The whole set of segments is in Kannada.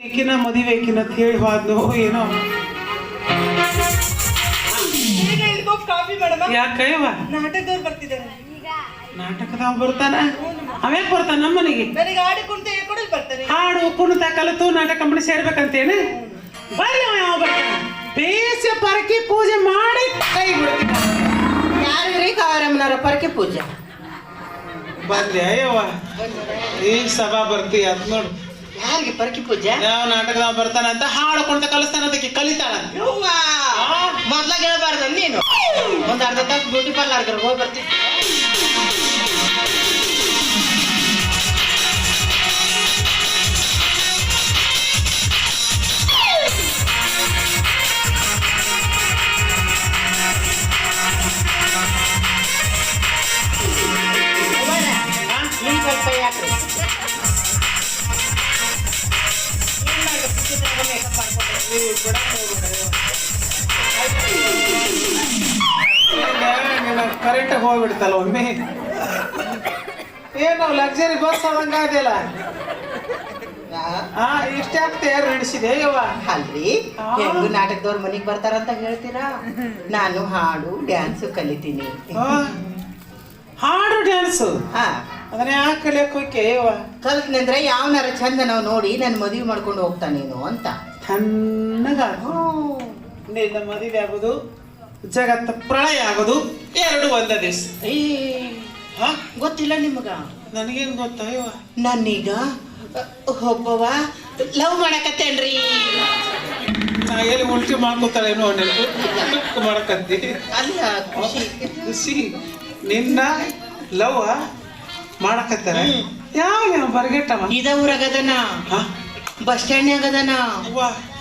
ಈಕಿನ ಮದುವೆ ಈಕಿನ ಅಂತ ಹೇಳಿ ಹೋದ್ನು ಏನೋ. ಈಗ ಕಾಫಿ ಮೇಡಮ್ ಯಾಕಯ್ಯವ ನಾಟಕದವ್ರು ಬರ್ತಿದ್ದಾರೆ. ನಾಟಕದವ ಬರ್ತಾನ ಅವೇ ಬರ್ತಾನ ನಮ್ಮ ಮನೆಗೆ ನನಗೆ ಗಾಡಿ ಕುಂತ ಹೇಳ್ಕೊಡಲ್ ಬರ್ತಾರೆ. ಹಾಡು ಕುಣಿತ ಕಲಿತು ನಾಟಕ ಕಂಪನಿ ಸೇರ್ಬೇಕಂತೇನು? ಬರ್ಲಿ ಅವ ಯಾವ ಬರ್ತಾನ? ಬೇಸ ಪರಕಿ ಪೂಜೆ ಮಾಡಿ ಕೈ ಬಿಡ್ತೀನಿ ಯಾರಿಗ್ರಿ ಕಾವರಮ್ಮನವರ ಪರಕೆ ಪೂಜೆ. ಬಂದೆ ಅಯ್ಯವ್ವ. ಈ ಸಭಾ ಬರ್ತೀಯ ಅದ್ ನೋಡು. ಯಾರಿಗೆ ಪರಕಿ ಪೂಜೆ ಯಾವ ನಾಟಕದವ ಬರ್ತಾನಂತ ಹಾಡು ಕುಣಿತ ಕಲಿಸ್ತಾನಂತ ಅದಕ್ಕೆ ಕಲಿತಾಳ ಮೊದ್ಲಾಗ ಹೇಳ್ಬಾರ್ದ ನೀನು. ಒಂದ್ ಅರ್ಧ ತಾಸು ಬ್ಯೂಟಿ ಪಾರ್ಲರ್ಗೆ ಹೋಗಿ ಬರ್ತೀನಿ ಸ್ವಲ್ಪ ಯಾಕ್ರಿ? ಚಿತ್ರದಾಗ makeup ಮಾಡ್ಕೊಂಡ್ರೆ. ಕರೆಕ್ಟ್ ಹೋಗ್ಬಿಡ್ತಲ್ಲ ಒಮ್ಮೆ? ಏನು ಲಕ್ಸರಿ ಬಸ್ ಯಾ? ಹಾ ಇಷ್ಟೇ ಆಗ್ತಾ ನಡೆಸಿದೆ ಯವ್ವ. ಅಲ್ರಿ. ಹೆಂಗು ನಾಟಕದವ್ರ ಮನೆಗೆ ಬರ್ತಾರಂತ ಹೇಳ್ತೀರಾ? ನಾನು ಹಾಡು ಡ್ಯಾನ್ಸ್ ಕಲಿತೀನಿ. ಹಾಡು ಡ್ಯಾನ್ಸು? ಹಾ. ಅದನ್ನ ಯಾಕೆ ಕಲಿಯಕ್ಕೆ ಹೋಕೆ ಯವ್ವ? ಕಲ್ತ್ನಂದ್ರೆ ಯಾವನಾರ ಚಂದ ನಾವು ನೋಡಿ ನಾನು ಮದುವೆ ಮಾಡ್ಕೊಂಡು ಹೋಗ್ತಾನೇನು ಅಂತ. ತಣ್ಣಗ ನಿನ್ನ ಮದುವೆ ಆಗೋದು ಜಗತ್ತ ಪ್ರಳಯ ಆಗೋದು ಎರಡು ಒಂದ ದಿವಸ. ಹಾ? ಗೊತ್ತಿಲ್ಲ ನಿಮಗ? ನನಗೇನು ಗೊತ್ತಾ ಯವ್ವ ನಾನೀಗ ಒಬ್ಬವ ಲವ್ ಮಾಡಕತ್ತೇನ್ರಿ? ನಾ ಎಲ್ಲಿ ಉಲ್ಟಿ ಮಾಡ್ಕೋತಾಳೇನೋ ನೆನಪು ಮಾಡಕತ್ತಿ. ಅಲ್ಲ ಖುಷಿ. ಖುಷಿ. ನಿನ್ನ ಲವ್ ಮಾಡಕತ್ತಾರ. ಯಾವ ಯಾವ ಬರ್ಗೆಟ್ಟವ? ಇದ ಊರಾಗದನ ಹಾ? ಬಸ್ ಸ್ಟ್ಯಾಂಡ್ನಾಗ ಅದನ.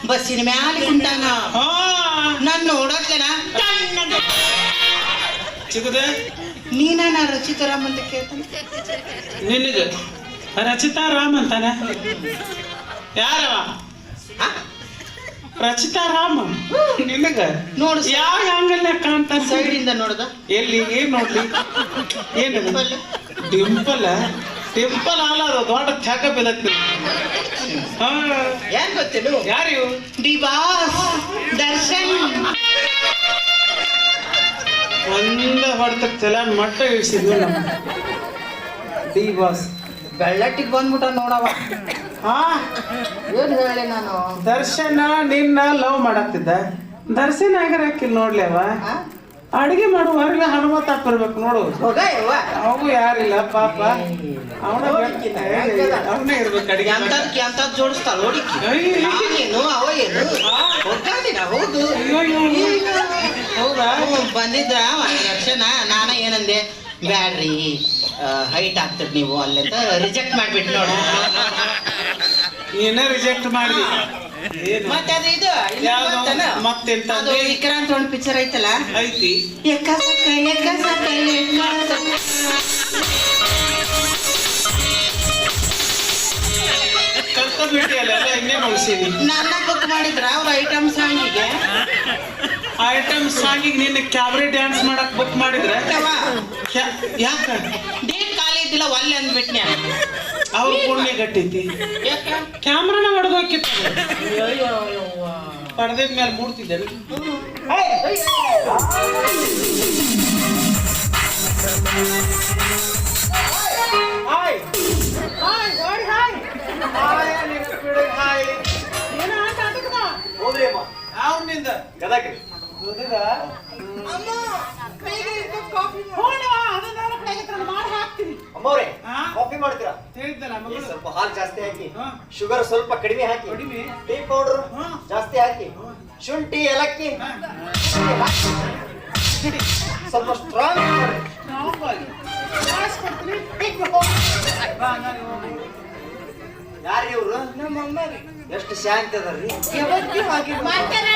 ಬಸ್ಸಿನ ಮ್ಯಾಲೆ ಕುಂತಾನ. ಹಾ. ನಾನ್ ನೀನ ನಾ ನೀನ ರಚಿತಾರಾಮ್ ಅಂತ ಕೇಳ್ತಾನೆ. ನಿನಗೆ ರಚಿತಾ ರಾಮ್ ಅಂತಾನೆ? ಯಾರವ? ರಚಿತಾ ರಾಮ್? ನಿನಗ? ನೋಡು ಯಾವ ಆಂಗಲ್ ಕಾಣ್ತಾರ ಸೈಡ್ ಇಂದ ನೋಡ್ದ. ಎಲ್ಲಿ? ಏನ್ ನೋಡ್ಲಿ? ಏನು? ಡಿಂಪಲ್. ಡಿಂಪಲ್ ಅಲ್ಲ ಅದು ದೊಡ್ಡ ತ್ಯಾಗ ಬಿದ್ದತ್ತಿ ಹಾ. ಏನ್ ಗೊತ್ತೇನು ಯಾರು ಇವು? D boss Darshan. ಒಂದ ಹೊಡೆತ ಚಲನ್ ಮಟ್ಟ ಇಳಿಸಿದ್ವಿ ಡಿ ಬಾಸ್ ಬೆಳ್ಳಟ್ಟಿಗೆ ಬಂದ್ಬಿಟ್ಟ ನೋಡವ ಹಾ. ಏನ್ ಹೇಳಿ ನಾನು? ದರ್ಶನ ನಿನ್ನ ಲವ್ ಮಾಡತ್ತಿದ್ದ. ದರ್ಶನ ಆಗಿರ ಹಾಕಿಲ್ ನೋಡ್ಲೇವ ಆ? ಅಡಿಗೆ ಮಾಡುವವರೆಗೆ ಹನುಮಂತ ಬರ್ಬೇಕು ನೋಡು. ಹೋಗ ಯವ್ವ ಅವು ಯಾರಿಲ್ಲ ಪಾಪ. ಅವನ ಇರ್ಬೇಕು ಅಡಿಗೆ ಅಂತ ಎಂತದ್ ಎಂತದ್ ಜೋಡಿಸ್ತಾಳ ನೋಡಿಕ್ಕಿ ಅಯ್ಯ. ಅವ ಏನು ಹೋಗ್ತಾದಿನ ಹೌದು. ಹೌದಾ? ಹ್ಮ್, ಬಂದಿದ್ರ ನಾನು ಏನಂದೆ? ಬ್ಯಾಡ್ರಿ ಹೈಟ್ ಆಗ್ತದ ನೀವು ಅಲ್ಲಿಂದ ರಿಜೆಕ್ಟ್ ಮಾಡ್ಬಿಟ್ಟು ನೋಡು. ಏನ ರಿಜೆಕ್ಟ್ ಮಾಡಿ ಏನು ಮತ್ತೆ ಅದು ಇದು ಮತ್ತೆ ವಿಕ್ರಾಂತ್ ಒಂದು ಪಿಕ್ಚರ್ ಐತಲ್ಲ? ಐತಿ. ಎಕ್ಕ ಸಕ್ಕ ಎಕ್ಕ ಸಕ್ಕ ಎಕ್ಕ ನನ್ನ ಬುಕ್ ಮಾಡಿದ್ರ ಅವ್ರ ಐಟಮ್ ಸಾಂಗಿಗೆ ಐಟಮ್ ಸಾಂಗಿಗೆ ನಿನ್ನ ಕ್ಯಾಬ್ರೆ ಡ್ಯಾನ್ಸ್ ಮಾಡಕ್ ಬುಕ್ ಮಾಡಿದ್ರೆ? ಯಾಕ? ಇದ್ದಿಲ್ಲ ಒಲ್ಲೆ ಅಂದ್ಬಿಟ್ನೆ. ಅವ್ರ ಪುಣ್ಯ ಗಟ್ಟೈತಿ. ಯಾಕ? ಕ್ಯಾಮ್ರಾನ ಹೊಡೆದೋಕಿತ್ತು ಪಡೆದ ಮೇಲೆ ಮೂಡ್ತಿದ್ದೆ. Hi. Hi hi hi. Hi ನಿನ್ನ ಬಿಡುಗ ಹಾಯ್. ಏನ ಆಟ ಆಟಕ್ಕದ ಹೋದ್ರಿ ಅಮ್ಮ ಕೈಗೆ ಕಾಫಿ ಹೋಣ ಅದನ್ನ ಮಾಡಿ ಹಾಕ್ತೀನಿ ಅಮ್ಮವ್ರೆ ಹಾ? ಕಾಫಿ ಮಾಡ್ತೀರಾ? ಹೇಳಿದ್ದಲ್ಲ ಈ ಮಗಳು ಸ್ವಲ್ಪ ಹಾಲು ಜಾಸ್ತಿ ಹಾಕಿ. ಶುಗರ್ ಸ್ವಲ್ಪ ಕಡಿಮೆ ಹಾಕಿ. ಕಡಿಮೆ? ಟೀ ಪೌಡರ್ ಹಾ. ಜಾಸ್ತಿ ಹಾಕಿ. ಶುಂಠಿ ಏಲಕ್ಕಿ. ಸ್ವಲ್ಪ ಸ್ಟ್ರಾಂಗ್ ಮಾಡ್ರಿ ಯಾರು ಇವರು? ನಮ್ಮ ಅಮ್ಮ. ಎಷ್ಟು ಶಾಂತ ಅದಾರ್ರಿ. ಯಾವತ್ತೂ ಹಾಗೆ ಮಾಡ್ತಾರೆ.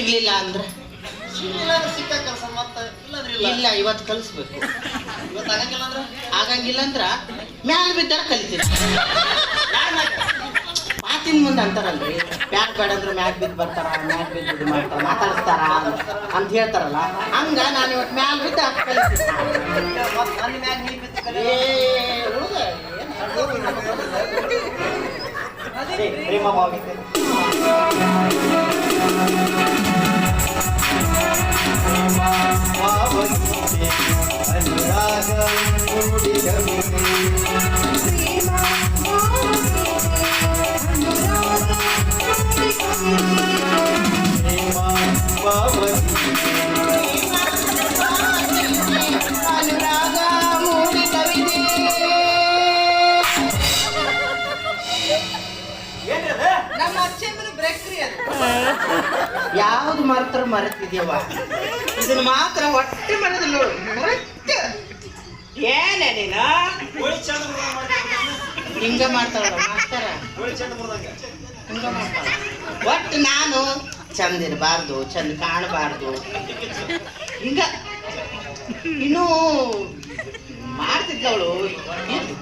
ಸಿಗ್ಲಿಲ್ಲ ಅಂದ್ರೆ? ಸಿಕ್ಕ ಕೆಲಸ ಮತ್ತೆ ಇಲ್ಲಾಂದ್ರೆ ಇಲ್ಲ. ಇವತ್ತು ಕಲಿಸ್ಬೇಕು. ಇವತ್ತು ಆಗಂಗಿಲ್ಲ ಅಂದ್ರೆ? ಆಗಂಗಿಲ್ಲ ಅಂದ್ರ ಮ್ಯಾಲ ಬಿದ್ದಾರ ಕಲಿತೀನಿ. ಮಾತಿನ ಮುಂದೆ ಅಂತಾರಲ್ರಿ. ಬ್ಯಾಗ್ ಬೇಡ ಅಂದ್ರೆ ಮ್ಯಾಗ್ ಬಿದ್ದು ಬರ್ತಾರ ಮ್ಯಾಗ್ ಬಿದ್ದು ಇದು ಮಾಡ್ತಾರ ಮಾತಾಡಿಸ್ತಾರ ಅಂತ ಹೇಳ್ತಾರಲ್ಲ. ಹಂಗ ನಾನು ಇವತ್ತು ಮ್ಯಾಲ ಬಿದ್ದು ಕಲಿತೀನಿ. ಮತ್ತೆ Thank you. ಯಾವ್ದು ಮರೆತರ ಮರೆತಿದ್ಯವ ಇದನ್ನ ಮಾತ್ರ ಒಟ್ಟೆ ಮರೆದ ನೋಡು. ಏನೇ ನೀನು. ಹಿಂಗ ಮಾಡ್ತಾಳ ಮಾಸ್ತರ? ಹಿಂಗ ಮಾಡ್ತಾಳ ಒಟ್ಟು ನಾನು ಚಂದ ಇರಬಾರ್ದು, ಚಂದ ಕಾಣಬಾರ್ದು. ಹಿಂಗ. ಇನ್ನು ಮಾಡ್ತಿದ್ದವಳು ಹೋಗಿ. ನೀಡು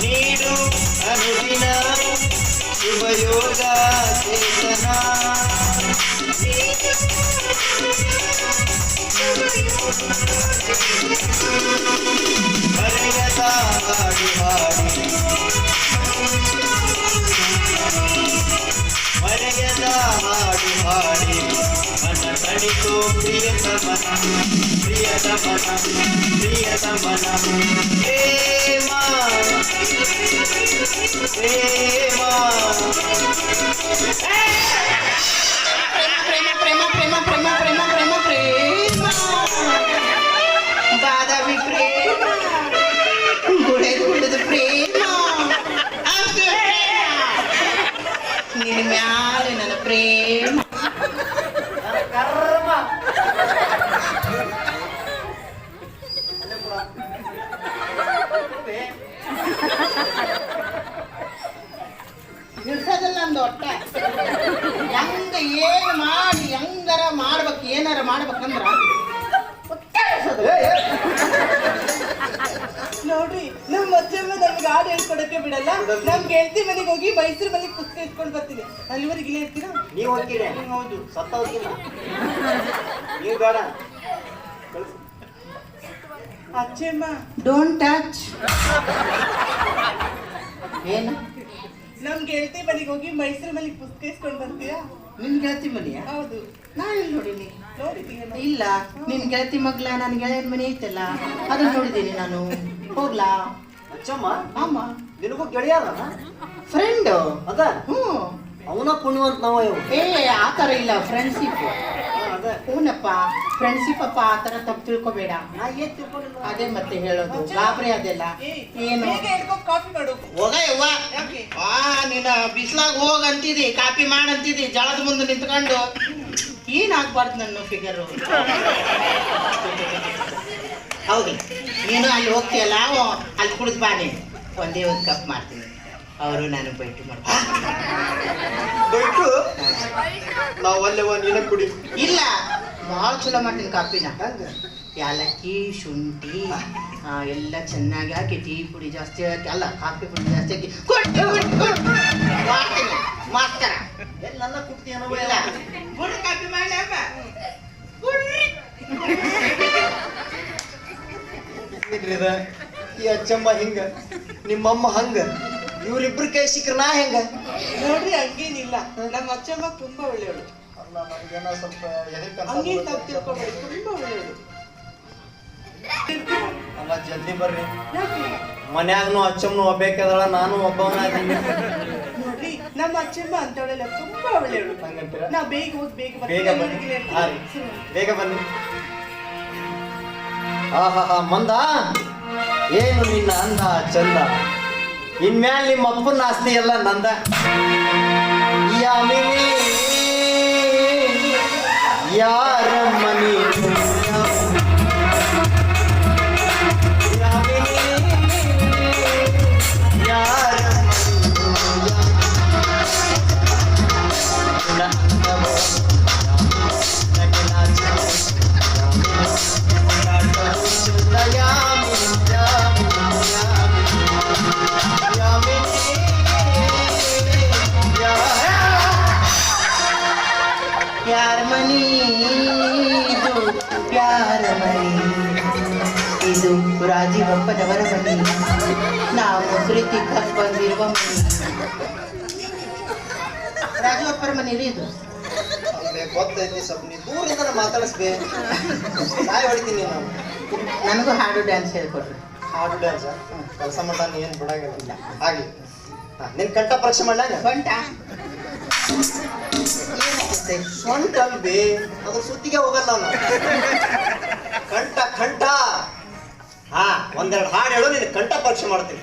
నీడు అనుదిన శుభయోగ చేతనా పరిగత ఆడి ఆడి పరిగత ఆడి ప్రియతమనం ప్రియతమనం ప్రియతమనం ప్రేమా ప్రేమా ప్రేమ ప్రేమ ప్రేమ ప్రేమ ప్రేమ ప్రేమ ప్రేమ దాదావి ప్రేమ గుడే గుడదు ప్రేమ నేను మ్యాల నన్ను ప్రేమ கர்றமா ನಿಲ್ಸೋದಲ್ಲ ಅಂದ ಒಟ್ಟೆ ಹೆಂಗ ಏನು ಮಾಡಿ ಹೆಂಗಾರ ಮಾಡ್ಬೇಕು ಏನಾರ ಮಾಡ್ಬೇಕಂದ್ರ ಒಟ್ಟೆ ನೋಡಿ ಅಚ್ಚಮ್ಮ ನಮ್ಗೆ ಹಾಡು ಹೇಳ್ಕೊಡಕ್ಕೆ ಬಿಡಲ್ಲ. ನಮ್ ಗೆಳತಿ ಮನೆಗೆ ಹೋಗಿ ಮೈಸೂರು ಮನೆಗೆ ಪುಸ್ತಕ ಇಟ್ಕೊಂಡು ಬರ್ತೀನಿ. ಅಲ್ಲಿವರೆಗೆ ಇಲ್ಲೇ ಇರ್ತೀರಾ? ನೀವು ಹೋಗ್ತೀರಿ? ಹೌದು. ಸತ್ತ ಹೋಗ್ತೀನ ನೀವು ಬೇಡ. ಕಳ್ಸು. ಅಚ್ಚಮ್ಮ ಡೋಂಟ್ ಟಚ್ ಏನು? ನಮ್ ಗೆಳತಿ ಮನೆಗೆ ಹೋಗಿ ಮೈಸೂರು ಮನೆಗೆ ಪುಸ್ತಕ ಇಸ್ಕೊಂಡು ಬರ್ತೀರಾ? ನಿನ್ ಗೆಳತಿ ಮನೆಯ? ಹೌದು. ನಾ ಇಲ್ಲಿ ನೋಡೀನಿ? ನೋಡಿದೀಯ ಇಲ್ಲ. ನಿನ್ ಗೆಳತಿ ಮಗ್ಲ ನನ್ ಗೆಳೆಯನ ಮನೆ ಐತಲ್ಲ ಅದನ್ನ ನೋಡಿದ್ದೀನಿ ನಾನು. ಹೋಗ್ಲಾ? ಅಚ್ಚಮ್ಮ? ಅಮ್ಮ. ನಿನಗೂ ಗೆಳೆಯ? ಫ್ರೆಂಡ್ ಅದ? ಹ್ಞೂ. ಅವನ ಪುಣ್ಯವಂತ ನಾವು ಇವು ಏ ಆ ಥರ ಇಲ್ಲ. ಫ್ರೆಂಡ್ಶಿಪ್ ಅದ. ಹ್ಞೂನಪ್ಪ ಫ್ರೆಂಡ್ಶಿಪ್ ಅಪ್ಪ ಆ ಥರ ತಪ್ಪು ತಿಳ್ಕೊಬೇಡ. ನಾ ಏನ್ ತಿಳ್ಕೊಂಡಿಲ್ಲ? ಅದೇ ಮತ್ತೆ ಹೇಳೋದು. ಗಾಬರಿ ಅದೆಲ್ಲ. ಏನು? ಬೇಗ ಹೇಳ್ಕೊಂಡು ಕಾಫಿ ಮಾಡು. ಹೋಗ ಯವ್ವ. ಯಾಕೆ? ಆ ನೀನು ಬಿಸ್ಲಾಗ ಹೋಗ ಅಂತಿದಿ ಕಾಪಿ ಮಾಡಂತಿದಿ ಜಳದ ಮುಂದೆ ನಿಂತ್ಕೊಂಡು. ಏನ್ ಆಗ್ಬಾರ್ದು ನನ್ನ ಫಿಗರು ಹೌದು. ನೀನು ಅಲ್ಲಿ ಹೋಗ್ತೀಯಲ್ಲ ಅಲ್ಲಿ ಕುಡಿದು ಬಾ ನೀನು. ಒಂದೇ ಒಂದು ಕಪ್ ಮಾಡ್ತೀನಿ. ಅವರು ನಾನು ಬೈಟು ಮಾಡ್ತೀನಿ. ನಾವು ಅಲ್ಲೇ ಕುಡಿ. ಇಲ್ಲ ಭಾಳ ಚಲೋ ಮಾಡ್ತೀನಿ ಕಾಫಿನ. ಯಾಲಕ್ಕಿ ಏಲಕ್ಕಿ ಶುಂಠಿ ಎಲ್ಲ ಚೆನ್ನಾಗಿ ಹಾಕಿ ಟೀ ಪುಡಿ ಜಾಸ್ತಿ ಹಾಕಿ ಅಲ್ಲ ಕಾಫಿ ಪುಡಿ ಜಾಸ್ತಿ ಹಾಕಿ. ಮಾಡ್ತೀನಿ, ಮಾಡ್ತಾರ ಎಲ್ಲ ಇಲ್ಲ. ಕಾಫಿ ಮಾಡಿ. ಇದ್ರಿ ಇದ ಈ ಅಚ್ಚಮ್ಮ ಹಿಂಗ ನಿಮ್ಮಮ್ಮ ಹಂಗ ಇವ್ರಿಬ್ರು ಕೈ ಸಿಕ್ಕ್ರ ನಾ ಹೆಂಗ? ನೋಡ್ರಿ ಹಂಗೇನಿಲ್ಲ. ನಮ್ಮ ಅಚ್ಚಮ್ಮ ತುಂಬಾ ಒಳ್ಳೆಯವಳು. ಅಲ್ಲ ನನಗೇನೋ ಸ್ವಲ್ಪ ಹೆದರಿಕೆ ಹಂಗೇನ್. ತಪ್ಪು ತಿಳ್ಕೊಬೇಡಿ ತುಂಬಾ ಒಳ್ಳೆಯವಳು. ಅಲ್ಲ ಜಲ್ದಿ ಬರ್ರಿ. ಮನ್ಯಾಗನು ಅಚ್ಚಮ್ಮನು ಒಬ್ಬೇಕದಳ ನಾನು ಒಬ್ಬವನ ನೋಡ್ರಿ ನಮ್ಮ ಅಚ್ಚಮ್ಮ ಅಂತವಳೆಲ್ಲ ತುಂಬಾ ಒಳ್ಳೆಯವಳು. ಹಂಗಂತೀರ? ನಾ ಬೇಗ ಹೋಗಿ ಬೇಗ ಬೇಗ. ಬನ್ನಿ. ಬೇಗ ಬನ್ನಿ. ಆಹಾ ಮಂದ. ಏನು ನಿನ್ನ ಅಂದ ಚಂದ? ಇನ್ಮ್ಯಾಲ ನಿಮ್ಮ ಅಪ್ಪನ ಆಸ್ತಿ ಎಲ್ಲ ನಂದ. ಯಾರ ಮನಿ ರಾಜೀವಪ್ಪರ ಮನಿ ರೀ ಇದು ಗೊತ್ತೈತಿ ಸ್ವಲ್ಪ ನೀ ದೂರದಿಂದ ಮಾತಾಡಿಸ್ಬೇ. ಸಾಯ್ ಹೊಡಿತೀನಿ ನಾನು. ನನಗೂ ಹಾಡು ಡ್ಯಾನ್ಸ್ ಹೇಳ್ಕೊಡ್ರಿ ಹಾಡು ಡ್ಯಾನ್ಸ್ ಕೆಲಸ ಮಾಡ ಏನು ಬಿಡಾಗಿಲ್ಲ. ಆಗ್ಲಿ ಹಾ, ನಿನ್ ಕಂಠ ಪರೀಕ್ಷೆ ಮಾಡ್ಲಾಗ ಕಂಠ ಸೊಂಟ ಅಲ್ಬೇ ಅದ್ರ ಸುತ್ತಿಗೆ ಹೋಗಲ್ಲ ನಾನು ಕಂಠ ಕಂಠ. ಹಾ ಒಂದೆರಡು ಹಾಡು ಹೇಳು ನಿನ್ ಕಂಠ ಪರೀಕ್ಷೆ ಮಾಡ್ತೀನಿ.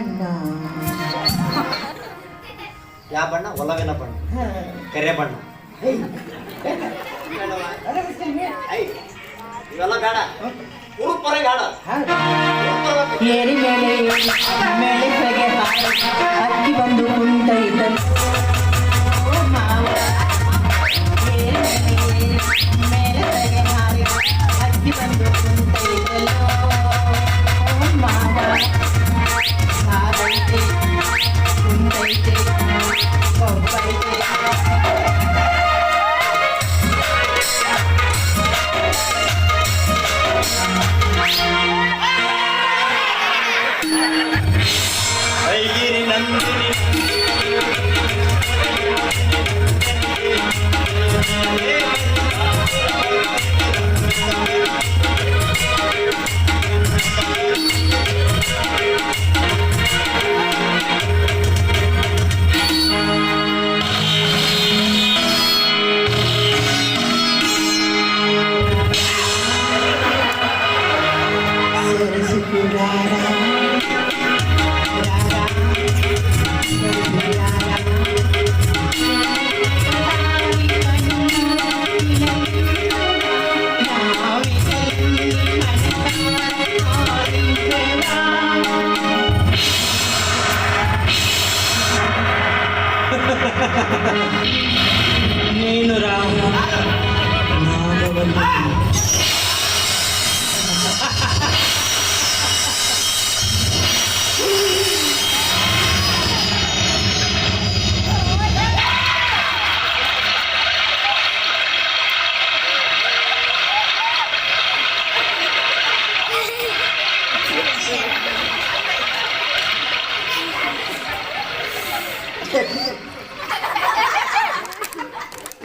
ಬಣ್ಣ. ಯಾವ ಬಣ್ಣ? ಒಲವಿನ ಬಣ್ಣ. ಕೆರೆ ಬಣ್ಣ. ಇವೆಲ್ಲ ಬೇಡ. ಹುಡುಗ ಪರ ಬೇಡ. ಏರಿ ಮೇಲೆ ಮೇಲೆ ಅಕ್ಕಿ ಬಂದು ಕುಂತೈತಲ್ಲ ಓ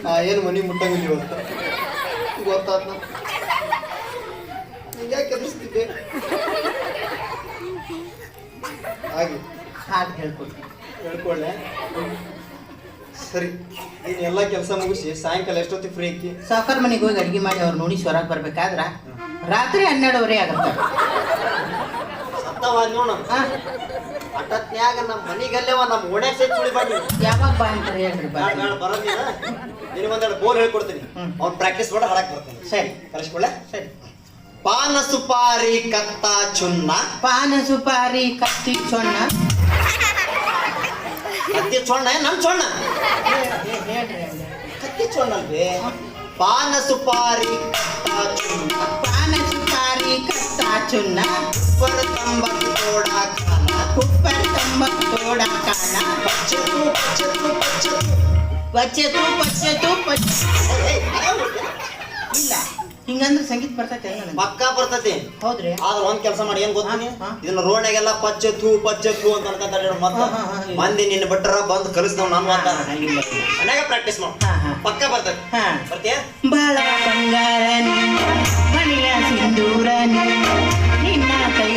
ನಾ ಏನು ಮನಿ ಮುಟ್ಟಂಗಿಲ್ಲ ಇವತ್ತು? ಗೊತ್ತಾದ ಯಾಕೆ ಎದುರಿಸ್ತಿದ್ದೆ. ಹಾಗೆ. ಹಾಡು ಹೇಳ್ಕೊಡ್ತೀನಿ ಹೇಳ್ಕೊಳ್ಳೆ ಸರಿ. ನೀನು ಎಲ್ಲ ಕೆಲಸ ಮುಗಿಸಿ ಸಾಯಂಕಾಲ ಎಷ್ಟೊತ್ತಿ ಫ್ರೀ ಐತಿ? ಸಾವುಕಾರ ಮನೆಗೆ ಹೋಗಿ ಅಡಿಗೆ ಮಾಡಿ ಅವ್ರು ನೋಡಿ ಹೊರಗೆ ಬರ್ಬೇಕಾದ್ರ ರಾತ್ರಿ ಹನ್ನೆರಡುವರೆ ಆಗುತ್ತೆ. ಸತ್ತವಾದ ನೋಡ ಹಾ ಅಟತ್ನ್ಯಾಗ ನಮ್ಮ ಮನಿಗಲ್ಲೇವ ನಮ್ಮ ಓಣೆ ಸೇರಿ ಬನ್ನಿ ಯಾವಾಗ ಬಾ ಅಂತಾರೆ ಹೇಳ್ರಿ ಬಾ ನಾಳೆ ನಾಳೆ ಬರೋದಿನ ನಿನಗೊಂದೆರಡು ಬೋಲ್ ಹೇಳ್ಕೊಡ್ತೀನಿ. ಅವ್ನು ಪ್ರಾಕ್ಟೀಸ್ ಮಾಡಿ ಹಾಡಕ್ಕೆ ಬರ್ತೀನಿ. ಸರಿ. ಕಳಿಸ್ಕೊಳ್ಳೆ ಸರಿ. ಪಾನ ಸುಪಾರಿ ಕತ್ತ ಚುನ್ನ. ಪಾನ ಸುಪಾರಿ ಕತ್ತಿ ಚೊಣ್ಣ ಕತ್ತಿ ಚೊಣ್ಣ ನಮ್ಮ ಚೊಣ್ಣ. ಕತ್ತಿ ಚೊಣ್ಣ ಅಲ್ವೇ? ಪಾನ ಸುಪಾರಿ ಕತ್ತ ಚುನ್ನ. ಪಾನ ಸುಪಾರಿ ಕತ್ತ ಚುನ್ನ. ಕುಪ್ಪ ತಂಬ ತೋಡ ಕಾನ ಕುಪ್ಪರ್ ಕಾಣ ಪಚ್ಚತು ಪಚ್ಚತು ಪಚ್ಚತು ಪಚ್ಚ ಏಯ್, ಇಲ್ಲ ಹಿಂಗಂದ್ರೆ ಸಂಗೀತ ಬರ್ತೈತೆ ಪಕ್ಕಾ ಬರ್ತತಿ. ಹೌದ್ರಿ? ಆದ್ರ ಒಂದ್ ಕೆಲಸ ಮಾಡಿ ಏನ್ ಗೊತ್ತಾ ಇದನ್ನ. ಪಚ್ಚೆ ರೋಡ್ನಾಗೆಲ್ಲ ಪಚ್ಚತು ಪಚ್ಚತು ಅಂತ ಅನ್ಕೊಂತಾರೆ ಮತ್ತ. ಮಂದಿ ನಿನ್ನ ಬಿಟ್ರ ಬಂದು ಕಲಿಸ್ತಾವ್ ನಾನು ಅಂತ. ಹಾ, ಹಾ, ಇಲ್ಲ, ಇಲ್ಲ. ಮನ್ಯಾಗ ಪ್ರಾಕ್ಟೀಸ್ ಮಾಡು. ಪಕ್ಕ ಬರ್ತತಿ. ಹಾ. ಬರ್ತೀಯ? ಬಾಳ ಬಂಗಾರ ಮಣಿಯ ಸಿಂಧೂರ ನಿನ್ನ ಕೈ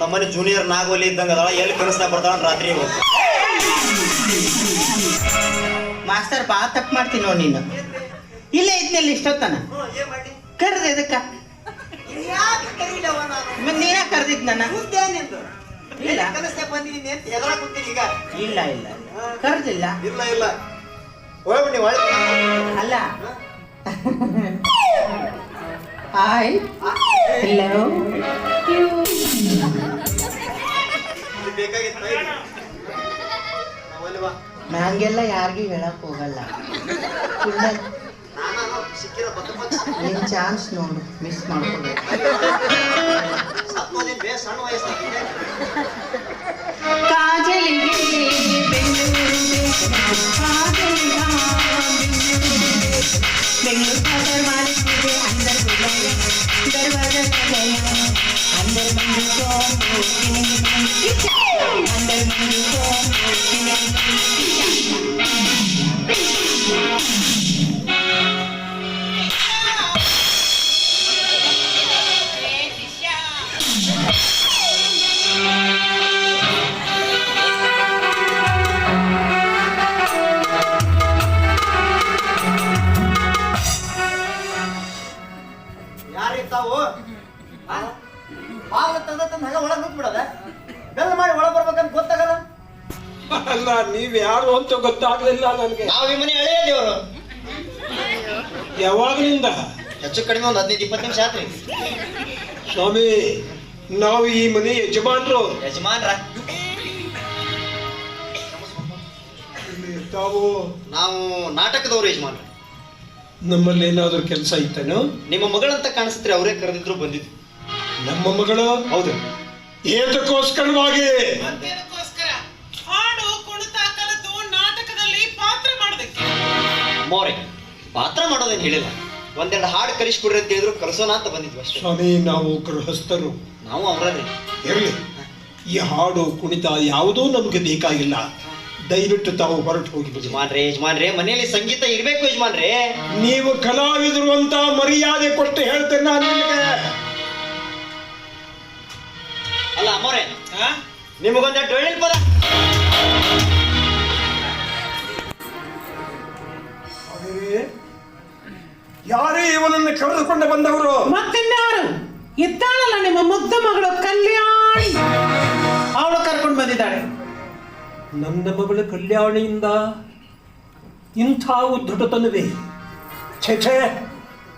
ನಮ್ಮನೆ ಜೂನಿಯರ್ ನಾಗೋಲಿ ಇದ್ದಂಗ ಅದಾಳ, ಎಲ್ಲಿ ಕನಸ್ನ ಬರ್ತಾಳ ರಾತ್ರಿ ಇವತ್ತು ಮಾಸ್ತರ್ ಬಾ, ತಪ್ಪು ಮಾಡ್ತೀನಿ ನೋಡಿ ನೀನು. ಇಲ್ಲೇ ಇದ್ನಲ್ಲಿ ಇಷ್ಟೊತ್ತನ? ಕರ್ದ ಮತ್ತೆ ನೀನ? ಕರೆದಿದ್ ನನ್ನ. ಇಲ್ಲ. ಇಲ್ಲ ಇಲ್ಲ ಇಲ್ಲ. ಕರೆದಿಲ್ಲ. ಇಲ್ಲ ಇಲ್ಲ. ಹೋಗ್ಬಿಡಿ ಒಳ್ಳೆ ಅಲ್ಲ. ಹಾಯ್ ಹಲೋ ಬೇಕಾಗಿತ್ತು ನಂಗೆಲ್ಲ ಯಾರಿಗೂ ಹೇಳಕ್ ಹೋಗಲ್ಲ. ನಾನು ಸಿಕ್ಕಿರೋ ಬತ್ತ ಬತ್ತ ನಿನ್ ಚಾನ್ಸ್ ನೋಡು ಮಿಸ್ ಮಾಡ್ಕೊಬೇಕು ಸತ್ತೋದಿನ್ ಬೇ ಸಣ್ಣ ವಯಸ್ಸಾಗಿದೆ ಕಾಜಲಿಗೆ ಬೆಂಗಳೂರು ಕಾಜಲಿಗ ಬೆಂಗಳೂರು ಕಾದರ್ ಮಾಲಿಕಿಗೆ ಅಂದರ್ ಗುಲಾಯ ದರ್ವಾಜ ಗಲಯ ಅಂದರ್ ಮಂದು ಸೋಮು ಕಿಣಿಗಿ ಮಂದು ಅಂದರ್ ಮಂದು ಸೋಮು ನೀವ್ ಯಾರು ಅಂತ ಗೊತ್ತಾಗ್ಲಿಲ್ಲ ನನಗೆ. ನಾವು ಈ ಮನೆ ಹಳೆಯ ದೇವರು. ಯಾವಾಗಲಿಂದ? ಹೆಚ್ಚು ಕಡಿಮೆ ಒಂದು ಹದಿನೈದು ಇಪ್ಪತ್ತು ನಿಮಿಷ ಆತ್ರಿ. ಸ್ವಾಮಿ ನಾವು ಈ ಮನೆ ಯಜಮಾನ್ರು. ಯಜಮಾನ್ರ? ತಾವು ನಾವು ನಾಟಕದವ್ರು ಯಜಮಾನ್ರ. ನಮ್ಮಲ್ಲಿ ಏನಾದ್ರು ಕೆಲಸ ಇತ್ತೇನು? ನಿಮ್ಮ ಮಗಳಂತ ಕಾಣಿಸ್ತ್ರಿ ಅವರೇ ಕರೆದಿದ್ರು ಬಂದಿದ್ರು ನಮ್ಮ ಮಗಳು? ಹೌದು. ಏತಕ್ಕೋಸ್ಕರವಾಗಿ? ಮೋರೆ ಪಾತ್ರ ಮಾಡೋದೇನು ಹೇಳಿಲ್ಲ. ಒಂದೆರಡು ಹಾಡು ಕಲಿಸ್ಬಿಡ್ರಿ ಅಂತ ಹೇಳಿದ್ರು ಕಲಿಸೋಣ ಅಂತ ಬಂದಿದ್ವಿ ಅಷ್ಟೇ. ಸ್ವಾಮಿ ನಾವು ಗೃಹಸ್ಥರು. ನಾವು ಅವರೇ ಇರಲಿ. ಈ ಹಾಡು ಕುಣಿತ ಯಾವುದೂ ನಮಗೆ ಬೇಕಾಗಿಲ್ಲ. ದಯವಿಟ್ಟು ತಾವು ಹೊರಟು ಹೋಗಿ ಯಜಮಾನ್ರೆ ಯಜಮಾನ್ರೆ ಮನೆಯಲ್ಲಿ ಸಂಗೀತ ಇರಬೇಕು ಯಜಮಾನ್ರೆ. ನೀವು ಕಲಾವಿದರು ಅಂತ ಮರ್ಯಾದೆ ಕೊಟ್ಟು ಹೇಳ್ತೇನೆ ನಾನು ನಿಮಗೆ. ಅಲ್ಲ ಅಮ್ಮೋರೆ? ನಿಮಗೊಂದು ಡೊಳ್ಳಿನ ಪದ ಯಾರೇ ಇವನನ್ನು ಕರೆದುಕೊಂಡು ಬಂದವರು? ಮತ್ತಿನ್ಯಾರು? ಇದ್ದಾಳಲ್ಲ ನಿಮ್ಮ ಮುಗ್ಧ ಮಗಳು ಕಲ್ಯಾಣಿ. ಅವಳು ಕರ್ಕೊಂಡು ಬಂದಿದ್ದಾಳೆ. ನನ್ನ ಮಗಳ ಕಲ್ಯಾಣಿಯಿಂದ ಇಂಥ ಉದ್ಧಟತನವೇ ಛೇ ಛೇ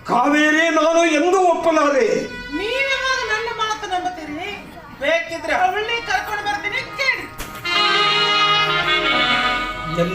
ಕಾವೇರಿ ನಾನು ಎಂದೂ ಒಪ್ಪಲಾರೆ. ನೀವೇ ನನ್ನ ಮಾತು ನಂಬುತ್ತೀರಿ? ಬೇಕಿದ್ರೆ ಅವಳನ್ನೇ ಕರ್ಕೊಂಡು